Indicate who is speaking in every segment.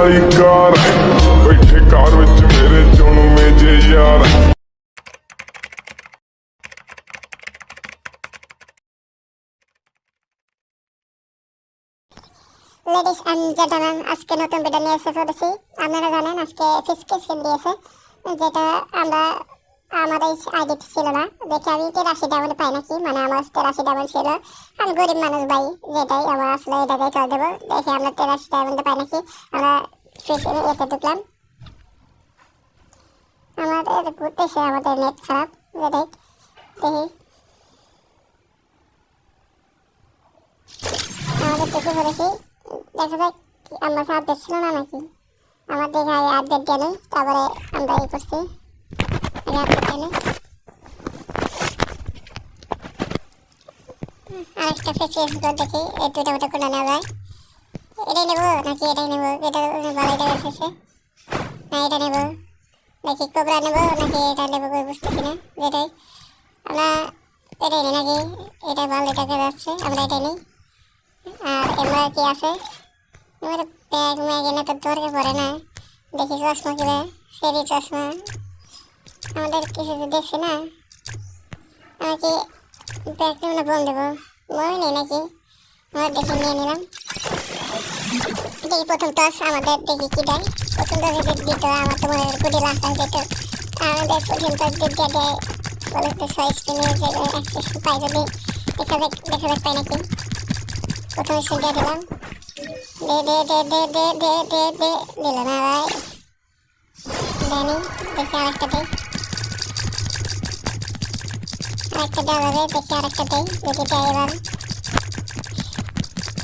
Speaker 1: ਆਈ ਕਾਰ ਬੈਠੇ ਕਾਰ ਵਿੱਚ ਮੇਰੇ ਚੁਣਵੇਂ ਜੇ ਯਾਰ
Speaker 2: লেডিস অ্যান্ড জেন্টলম্যান আজকে নতুন ভিডিও নিয়ে এসে পড়েছি আপনারা জানেন আজকে ফিসকে সিল দিয়েছে যেটা আমরা আমার এই আইডিতে ছিল না দেখে আমি তেরাশি ডাবল পাই নাকি মানে আমার তেরাশি ডাবল ছিল আমি গরিব মানুষ ভাই যেটাই আমার আসলে এটা দিয়ে চল দেবো দেখে আমরা তেরাশি ডাবল পাই নাকি আমরা ফিস এতে ঢুকলাম। আমাদের ঘুরতেছে আমাদের নেট খারাপ যেটাই দেখি আমাদের টুকু করেছি দেখা যাক আমরা আপডেট ছিল না নাকি। আমার দেখে আপডেট নাই, তারপরে আমরা এই করছি। আপডেট দেয় আরেকটা করে দেখি, এই দুটা মতো করে নেওয়া যায়। এটাই নেব? নাকি এটাই নেব? এটা ভালো এটা এসেছে না, এটা নেব। নাকি কোবরা নেব? নাকি এটা নেব কই বুঝতেছি না যেটাই আমরা এটাই নিই নাকি? এটা দেখা যাচ্ছে, আমরা এটাই নিই। আর এমরা কি আছে? এবার ব্যাগ ম্যাগ এনে তো দরকার পড়ে না। দেখি চশমা কিবে সেরি চশমা। আমাদের কিছু দেখছি না। আমি কি ব্যাগ মানে বল দেবো? মনে নেই নাকি? আমরা দেখে নিয়ে নিলাম। দেখি প্রথম টস আমাদের দেখি কি দেয়। প্রথম টস যদি দিত, আমার তো মনে হয় কোটি টাকা আমাদের প্রথম টস দিয়ে দিয়ে দেয় বলে তো ছয় স্পিনে যে একটা পাই যদি দেখা যাক দেখা যাক পাই নাকি। প্রথমে শুনতে দিলাম। দে দে দে দে দে দে দে দে দিল না ভাই জানি দেখি আরেকটা দেই আরেকটা দেওয়া যাবে, দেখি আরেকটা দেই যদি দেয় এবার।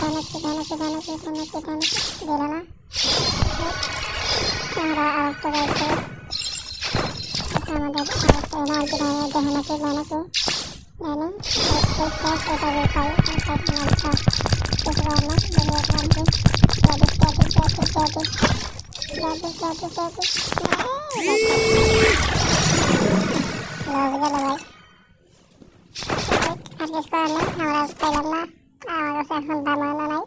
Speaker 2: వెనక్కి వెనక్కి వెనక్కి వెనక్కి వెనక్కి వీళ్ళనా ఆఫ్ ఎనార్జీ వెనక్కి వెనక్కి నేను ఫోటో কাছে এখন দাম হলো নাই।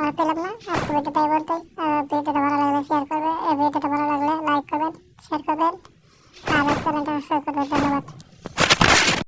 Speaker 2: আর পেলাম না আজকে ভিডিও তাই বলতে ভিডিওটা ভালো লাগলে শেয়ার করবে, এই ভিডিওটা ভালো লাগলে লাইক করবেন শেয়ার করবেন। আর চ্যানেলটা সাবস্ক্রাইব করবেন, ধন্যবাদ।